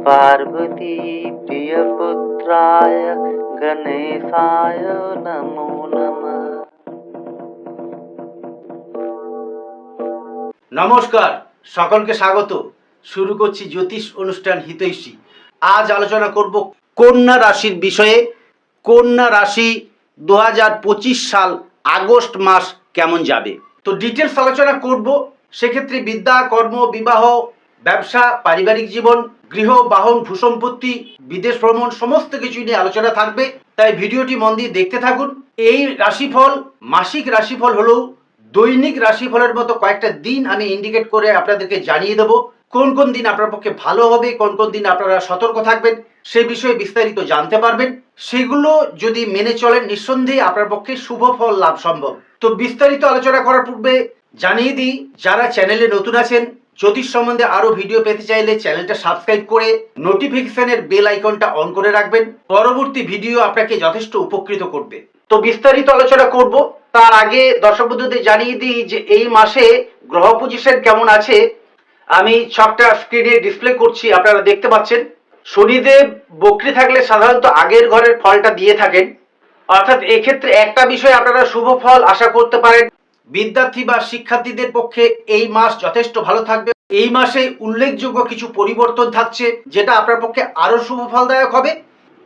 पार्वती प्रियपुत्राय गणेशाय नमो नमः নমস্কার সকলকে স্বাগত শুরু করছি জ্যোতিষ অনুষ্ঠান হিতৈষী আজ আলোচনা করব কন্যা রাশির বিষয়ে কন্যা রাশি দু সাল আগস্ট মাস কেমন যাবে তো ডিটেলস আলোচনা করব সেক্ষেত্রে বিদ্যা কর্ম বিবাহ ব্যবসা, পারিবারিক জীবন, গৃহ, বাহন, ভূসম্পত্তি, বিদেশ ভ্রমণ, সমস্ত কিছু নিয়ে আলোচনা থাকবে। তাই ভিডিওটি মন দিয়ে দেখতে থাকুন। এই রাশিফল, মাসিক রাশিফল হলেও দৈনিক রাশিফলের মতো কয়েকটা দিন আমি ইন্ডিকেট করে আপনাদেরকে জানিয়ে দেবো। কোন কোন দিন আপনার পক্ষে ভালো হবে, কোন কোন দিন আপনারা সতর্ক থাকবেন, সে বিষয়ে বিস্তারিত জানতে পারবেন। সেগুলো যদি মেনে চলেন, নিঃসন্দেহে আপনার পক্ষে শুভ ফল লাভ সম্ভব। তো বিস্তারিত আলোচনা করার পূর্বে জানিয়ে দিই, যারা চ্যানেলে নতুন আছেন জ্যোতিষ সম্বন্ধে আরও ভিডিও পেতে চাইলে চ্যানেলটা সাবস্ক্রাইব করে নোটিফিকেশনের বেল আইকনটা অন করে রাখবেন। পরবর্তী ভিডিও আপনাকে যথেষ্ট উপকৃত করবে। তো বিস্তারিত আলোচনা করব। তার আগে দর্শক বন্ধুদের জানিয়ে দিই যে এই মাসে গ্রহ পজিশন কেমন আছে? আমি ছকটা স্ক্রিনে ডিসপ্লে করছি, আপনারা দেখতে পাচ্ছেন। শনিদেব বকরি থাকলে সাধারণত আগের ঘরের ফলটা দিয়ে থাকেন। অর্থাৎ এক্ষেত্রে একটা বিষয় আপনারা শুভ ফল আশা করতে পারেন। বিদ্যার্থী বা শিক্ষার্থীদের পক্ষে এই মাস যথেষ্ট ভালো থাকবে। এই মাসে উল্লেখযোগ্য কিছু পরিবর্তন থাকছে, যেটা আপনার পক্ষে আরও শুভ ফলদায়ক হবে।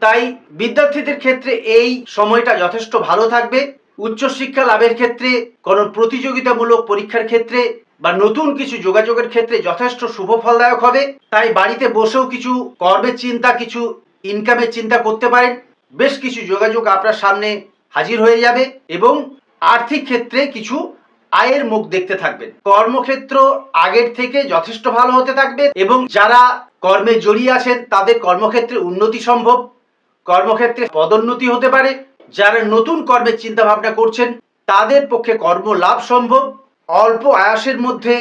তাই বিদ্যার্থীদের ক্ষেত্রে এই সময়টা যথেষ্ট ভালো থাকবে। উচ্চশিক্ষা লাভের ক্ষেত্রে, কোনো প্রতিযোগিতামূলক পরীক্ষার ক্ষেত্রে বা নতুন কিছু যোগাযোগের ক্ষেত্রে যথেষ্ট শুভ ফলদায়ক হবে। তাই বাড়িতে বসেও কিছু কর্মের চিন্তা, কিছু ইনকামের চিন্তা করতে পারেন। বেশ কিছু যোগাযোগ আপনার সামনে হাজির হয়ে যাবে এবং আর্থিক ক্ষেত্রে কিছু আয়ের মুখ দেখতে থাকবেন। কর্মক্ষেত্র আগের থেকে যথেষ্ট ভালো হতে থাকবে এবং যারা কর্মে জড়িয়ে আছেন, তাদের কর্মক্ষেত্রে উন্নতি সম্ভব। কর্মক্ষেত্রে পদোন্নতি হতে পারে। যারা নতুন কর্মের চিন্তা ভাবনা করছেন, তাদের পক্ষে কর্ম লাভ সম্ভব। অল্প আয়াসের মধ্যে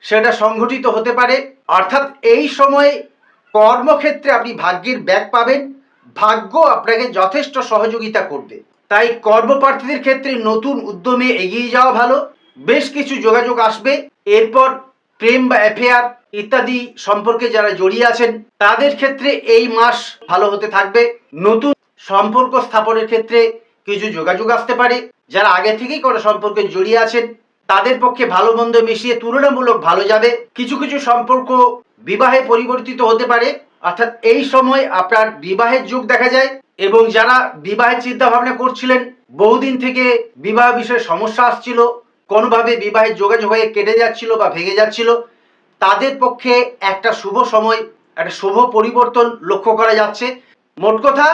সেটা সংঘটিত হতে পারে। অর্থাৎ এই সময়ে কর্মক্ষেত্রে আপনি ভাগ্যের ব্যাগ পাবেন। ভাগ্য আপনাকে যথেষ্ট সহযোগিতা করবে। তাই কর্মপ্রার্থীদের ক্ষেত্রে নতুন উদ্যমে এগিয়ে যাওয়া ভালো। বেশ কিছু যোগাযোগ আসবে। এরপর প্রেম বা অ্যাফেয়ার ইত্যাদি সম্পর্কে যারা জড়িয়ে আছেন, তাদের ক্ষেত্রে এই মাস ভালো হতে থাকবে। নতুন সম্পর্ক স্থাপনের ক্ষেত্রে কিছু যোগাযোগ আসতে পারে। যারা আগে থেকেই কোনো সম্পর্কে জড়িয়ে আছেন, তাদের পক্ষে ভালো মন্দ মিশিয়ে তুলনামূলক ভালো যাবে। কিছু কিছু সম্পর্ক বিবাহে পরিবর্তিত হতে পারে। অর্থাৎ এই সময় আপনার বিবাহের যুগ দেখা যায় এবং যারা বিবাহের চিন্তা ভাবনা করছিলেন, বহুদিন থেকে বিবাহ বিষয়ে সমস্যা আসছিল। কোনোভাবে বিবাহের যোগাযোগ হয়ে কেটে যাচ্ছিল বা ভেঙে যাচ্ছিল, তাদের পক্ষে একটা শুভ সময়, একটা শুভ পরিবর্তন লক্ষ্য করা যাচ্ছে। মোট কথা,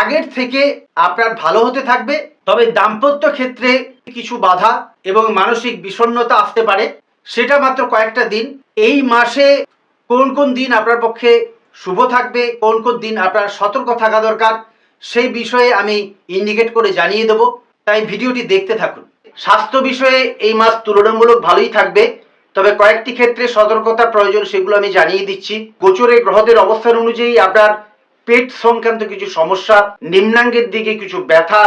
আগের থেকে আপনার ভালো হতে থাকবে, তবে দাম্পত্য ক্ষেত্রে কিছু বাধা এবং মানসিক বিষণ্ণতা আসতে পারে। সেটা মাত্র কয়েকটা দিন। এই মাসে কোন কোন দিন আপনার পক্ষে শুভ থাকবে, কোন কোন দিন আপনার সতর্ক থাকা দরকার, সেই বিষয়ে আমি ইন্ডিকেট করে জানিয়ে দেবো। তাই ভিডিওটি দেখতে থাকুন। স্বাস্থ্য বিষয়ে এই মাস তুলনামূলক ভালোই থাকবে, তবে কয়েকটি ক্ষেত্রে সতর্কতা প্রয়োজন সেগুলো আমি জানিয়ে দিচ্ছি। গোচরে গ্রহদের অবস্থান অনুযায়ী আপনার পেট সংক্রান্ত কিছু সমস্যা, নিম্নাঙ্গের দিকে কিছু ব্যথা,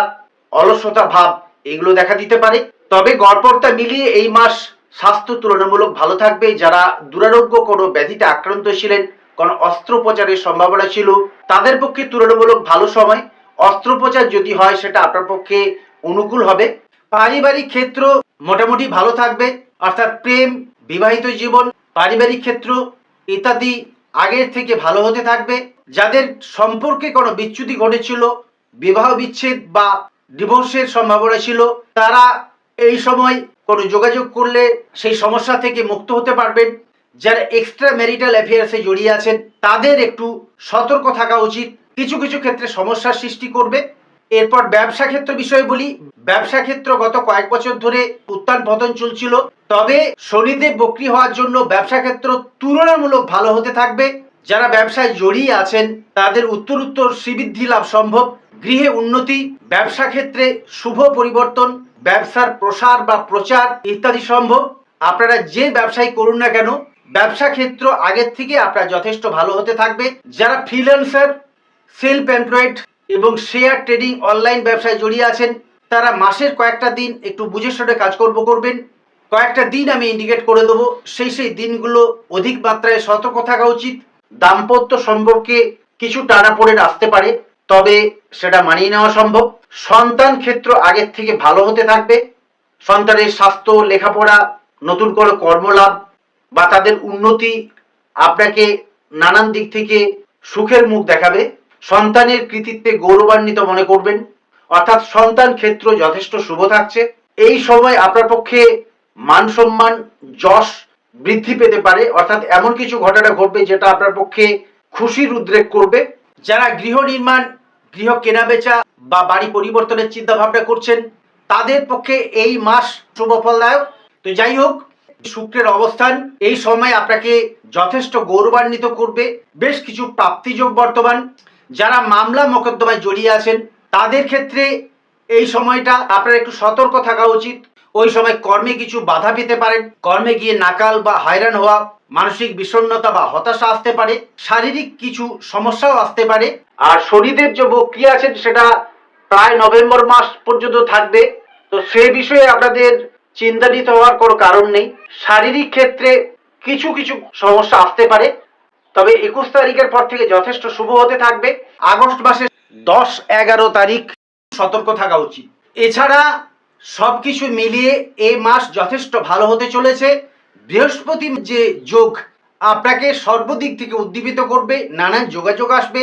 অলসতা ভাব, এগুলো দেখা দিতে পারে। তবে গড়পড়তা মিলিয়ে এই মাস স্বাস্থ্য তুলনামূলক ভালো থাকবে। যারা দুরারোগ্য কোনো ব্যাধিতে আক্রান্ত ছিলেন, কোনো অস্ত্রোপচারের সম্ভাবনা ছিল, তাদের পক্ষে তুলনামূলক ভালো সময়। অস্ত্রোপচার যদি হয়, সেটা আপনার পক্ষে অনুকূল হবে। পারিবারিক ক্ষেত্র মোটামুটি ভালো থাকবে, অর্থাৎ প্রেম, বিবাহিত জীবন, পারিবারিক ক্ষেত্র ইত্যাদি আগের থেকে ভালো হতে থাকবে। যাদের সম্পর্কে কোনো বিচ্যুতি ঘটেছিল, বিবাহ বিচ্ছেদ বা ডিভোর্সের সম্ভাবনা ছিল, তারা এই সময় কোনো যোগাযোগ করলে সেই সমস্যা থেকে মুক্ত হতে পারবেন। যারা এক্সট্রা ম্যারিটাল অ্যাফেয়ার্সে জড়িয়ে আছেন, তাদের একটু সতর্ক থাকা উচিত। কিছু কিছু ক্ষেত্রে সমস্যার সৃষ্টি করবে। এরপর ব্যবসা ক্ষেত্র বিষয়ে বলি। ব্যবসা ক্ষেত্র গত কয়েক বছর ধরে উত্থান পতন চলছিল। তবে শনিদেব বক্রি হওয়ার জন্য ব্যবসা ক্ষেত্র তুলনামূলক ভালো হতে থাকবে। যারা ব্যবসায় জড়িয়ে আছেন, তাদের উত্তর উত্তর শ্রীবৃদ্ধি লাভ সম্ভব। গৃহে উন্নতি, ব্যবসা ক্ষেত্রে শুভ পরিবর্তন, ব্যবসার প্রসার বা প্রচার ইত্যাদি সম্ভব। আপনারা যে ব্যবসায় করুন না কেন, ব্যবসা ক্ষেত্র আগের থেকে আপনার যথেষ্ট ভালো হতে থাকবে। যারা ফ্রিল্যান্সার সেলফ এমপ্লয়েড এবং শেয়ার ট্রেডিং অনলাইন ব্যবসায় জড়িয়ে আছেন, তারা মাসের কয়েকটা দিন একটু বুঝে শুনে কাজকর্ম করবেন। কয়েকটা দিন আমি ইন্ডিকেট করে দেবো, সেই সেই দিনগুলো অধিক মাত্রায় সতর্ক থাকা উচিত। দাম্পত্য সম্পর্কে কিছু টানা পড়ে আসতে পারে, তবে সেটা মানিয়ে নেওয়া সম্ভব। সন্তান ক্ষেত্র আগের থেকে ভালো হতে থাকবে। সন্তানের স্বাস্থ্য, লেখাপড়া, নতুন করে কর্মলাভ বা তাদের উন্নতি আপনাকে নানান দিক থেকে সুখের মুখ দেখাবে। সন্তানের কৃতিত্বে গৌরবান্বিত মনে করবেন। অর্থাৎ সন্তান ক্ষেত্র যথেষ্ট শুভ থাকছে। এই সময় আপনার পক্ষে মান সম্মান, যশ বৃদ্ধি পেতে পারে। অর্থাৎ এমন কিছু ঘটনা ঘটবে যেটা আপনার পক্ষে খুশির উদ্রেক করবে। যারা গৃহ নির্মাণ, গৃহ কেনাবেচা বা বাড়ি পরিবর্তনের চিন্তা ভাবনা করছেন, তাদের পক্ষে এই মাস শুভ ফলদায়ক। তো যাই হোক, শুক্রের অবস্থান এই সময় আপনাকে যথেষ্ট গৌরবান্বিত করবে। বেশ কিছু প্রাপ্তিযোগ বর্তমান। যারা মামলা মোকদ্দমায় জড়িয়ে আছেন, তাদের ক্ষেত্রে এই সময়টা আপনার একটু সতর্ক থাকা উচিত। ওই সময় কর্মে কিছু বাধা পেতে পারেন। কর্মে গিয়ে নাকাল বা হয়রান হওয়া, মানসিক বিষণ্ণতা বা হতাশা আসতে পারে, শারীরিক কিছু সমস্যাও আসতে পারে। আর শনিদেব যে বক্রি আছেন, সেটা প্রায় নভেম্বর মাস পর্যন্ত থাকবে। তো সে বিষয়ে আপনাদের চিন্তান্বিত হওয়ার কোনো কারণ নেই। শারীরিক ক্ষেত্রে কিছু কিছু সমস্যা আসতে পারে। তবে একুশ তারিখের পর থেকে যথেষ্ট শুভ হতে থাকবে। আগস্ট মাসের দশ এগারো তারিখ সতর্ক থাকা উচিত। এছাড়া সব কিছু মিলিয়ে এই মাস যথেষ্ট ভালো হতে চলেছে। বৃহস্পতি যে যোগ আপনাকে সর্বদিক থেকে উদ্দীপিত করবে, নানান যোগাযোগ আসবে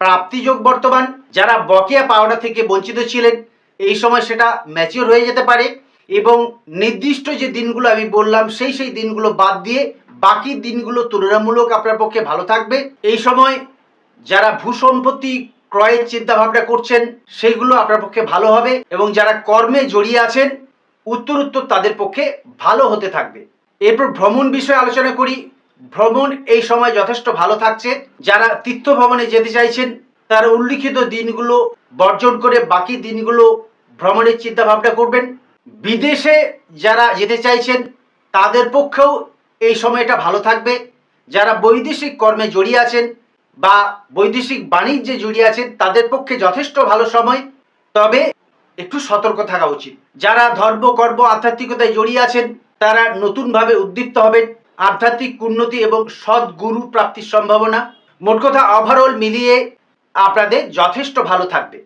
প্রাপ্তি যোগ বর্তমান। যারা বকেয়া পাওনা থেকে বঞ্চিত ছিলেন, এই সময় সেটা ম্যাচিওর হয়ে যেতে পারে। এবং নির্দিষ্ট যে দিনগুলো আমি বললাম, সেই সেই দিনগুলো বাদ দিয়ে বাকি দিনগুলো তুলনামূলক আপনার পক্ষে ভালো থাকবে। এই সময় যারা ভূসম্পত্তি ক্রয়ের চিন্তা ভাবনা করছেন, সেইগুলো আপনার পক্ষে ভালো হবে এবং যারা কর্মে জড়িয়ে আছেন উত্তর উত্তর তাদের পক্ষে ভালো হতে থাকবে। এরপর ভ্রমণ বিষয়ে আলোচনা করি। ভ্রমণ এই সময় যথেষ্ট ভালো থাকছে। যারা তীর্থ ভ্রমণে যেতে চাইছেন, তারা উল্লিখিত দিনগুলো বর্জন করে বাকি দিনগুলো ভ্রমণের চিন্তা ভাবনা করবেন। বিদেশে যারা যেতে চাইছেন, তাদের পক্ষেও এই সময়টা ভালো থাকবে। যারা বৈদেশিক কর্মে জড়িয়ে আছেন বা বৈদেশিক বাণিজ্যে জড়িয়ে আছেন, তাদের পক্ষে যথেষ্ট ভালো সময়। তবে একটু সতর্ক থাকা উচিত। যারা ধর্ম, কর্ম, আধ্যাত্মিকতায় জড়িয়ে আছেন, তারা নতুনভাবে উদ্দীপ্ত হবেন। আধ্যাত্মিক উন্নতি এবং সদ্গুরু প্রাপ্তির সম্ভাবনা। মোট কথা ওভারঅল মিলিয়ে আপনাদের যথেষ্ট ভালো থাকবে।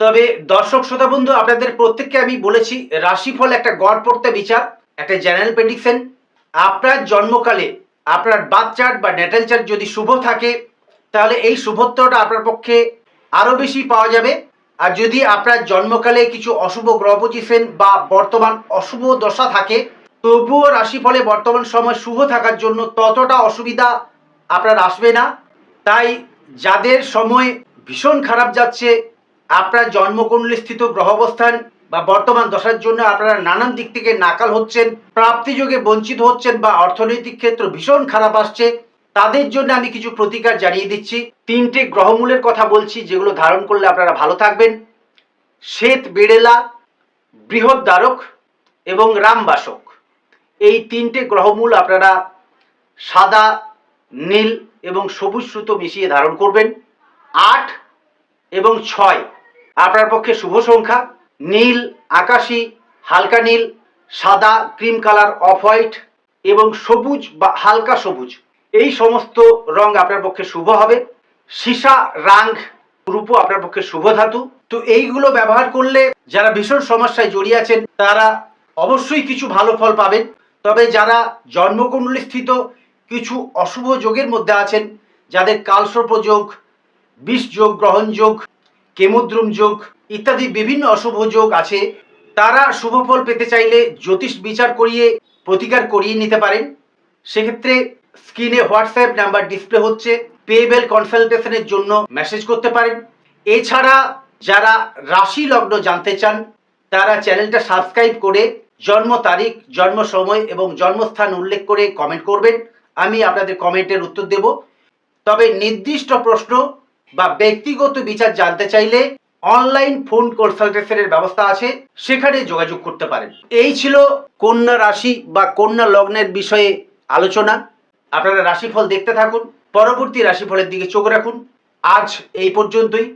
তবে দর্শক, শ্রোতা, বন্ধু, আপনাদের প্রত্যেককে আমি বলেছি, রাশিফল একটা গড় পড়তে বিচার, একটা জেনারেল প্রেডিকশন আপনার জন্মকালে আপনার বার্থ চার্ট বা নেটাল চার্ট যদি শুভ থাকে, তাহলে এই শুভত্বটা আপনার পক্ষে আরও বেশি পাওয়া যাবে। আর যদি আপনার জন্মকালে কিছু অশুভ গ্রহ পজিশন বা বর্তমান অশুভ দশা থাকে, তবুও রাশিফলে বর্তমান সময় শুভ থাকার জন্য ততটা অসুবিধা আপনার আসবে না। তাই যাদের সময় ভীষণ খারাপ যাচ্ছে, আপনার জন্মকুণ্ডলী স্থিত গ্রহ অবস্থান বা বর্তমান দশার জন্য আপনারা নানান দিক থেকে নাকাল হচ্ছেন প্রাপ্তিযোগে বঞ্চিত হচ্ছেন বা অর্থনৈতিক ক্ষেত্র ভীষণ খারাপ আসছে, তাদের জন্য আমি কিছু প্রতিকার জানিয়ে দিচ্ছি। তিনটে গ্রহমূলের কথা বলছি, যেগুলো ধারণ করলে আপনারা ভালো থাকবেন। শ্বেত বেড়েলা, বৃহৎ দ্বারক এবং রামবাসক এই তিনটে গ্রহমূল আপনারা সাদা, নীল এবং সবুজ সুতো মিশিয়ে ধারণ করবেন। আট এবং ছয়, আপনার পক্ষে শুভ সংখ্যা। নীল, আকাশি, হালকা নীল, সাদা, ক্রিম কালার, অফ হোয়াইট এবং সবুজ বা হালকা সবুজ। এই সমস্ত রং আপনার পক্ষে শুভ হবে। সীসা রাং রূপো আপনার পক্ষে শুভ ধাতু। তো এইগুলো ব্যবহার করলে যারা ভীষণ সমস্যায় জড়িয়ে আছেন, তারা অবশ্যই কিছু ভালো ফল পাবেন। তবে যারা জন্মকুণ্ডলী স্থিত কিছু অশুভ যোগের মধ্যে আছেন, যাদের কালসর্প যোগ বিষ যোগ গ্রহণ যোগ কেমুদ্রুম যোগ ইত্যাদি বিভিন্ন অশুভ যোগ আছে, তারা শুভ ফল পেতে চাইলে জ্যোতিষ বিচার করিয়ে প্রতিকার করিয়ে নিতে পারেন। সেক্ষেত্রে স্ক্রিনে হোয়াটসঅ্যাপ নাম্বার ডিসপ্লে হচ্ছে পেবেল কনসালটেশনের জন্য মেসেজ করতে পারেন। এছাড়া যারা রাশি লগ্ন জানতে চান, তারা চ্যানেলটা সাবস্ক্রাইব করে জন্ম তারিখ, জন্ম সময় এবং জন্মস্থান উল্লেখ করে কমেন্ট করবেন। আমি আপনাদের কমেন্টের উত্তর দেব। তবে নির্দিষ্ট প্রশ্ন বা ব্যক্তিগত বিচার জানতে চাইলে অনলাইন ফোন কনসালটেশনের ব্যবস্থা আছে, সেখানে যোগাযোগ করতে পারেন। এই ছিল কন্যা রাশি বা কন্যা লগ্নের বিষয়ে আলোচনা। আপনারা রাশিফল দেখতে থাকুন, পরবর্তী রাশিফলের দিকে চোখ রাখুন। আজ এই পর্যন্তই।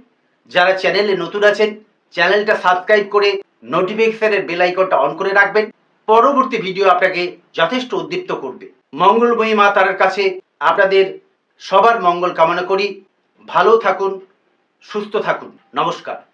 যারা চ্যানেলে নতুন আছেন, চ্যানেলটা সাবস্ক্রাইব করে নোটিফিকেশনের বেল আইকনটা অন করে রাখবেন। পরবর্তী ভিডিও আপনাকে যথেষ্ট উদ্দীপ্ত করবে। মঙ্গলময়ী মা তারার কাছে আপনাদের সবার মঙ্গল কামনা করি। ভালো থাকুন সুস্থ থাকুন। নমস্কার।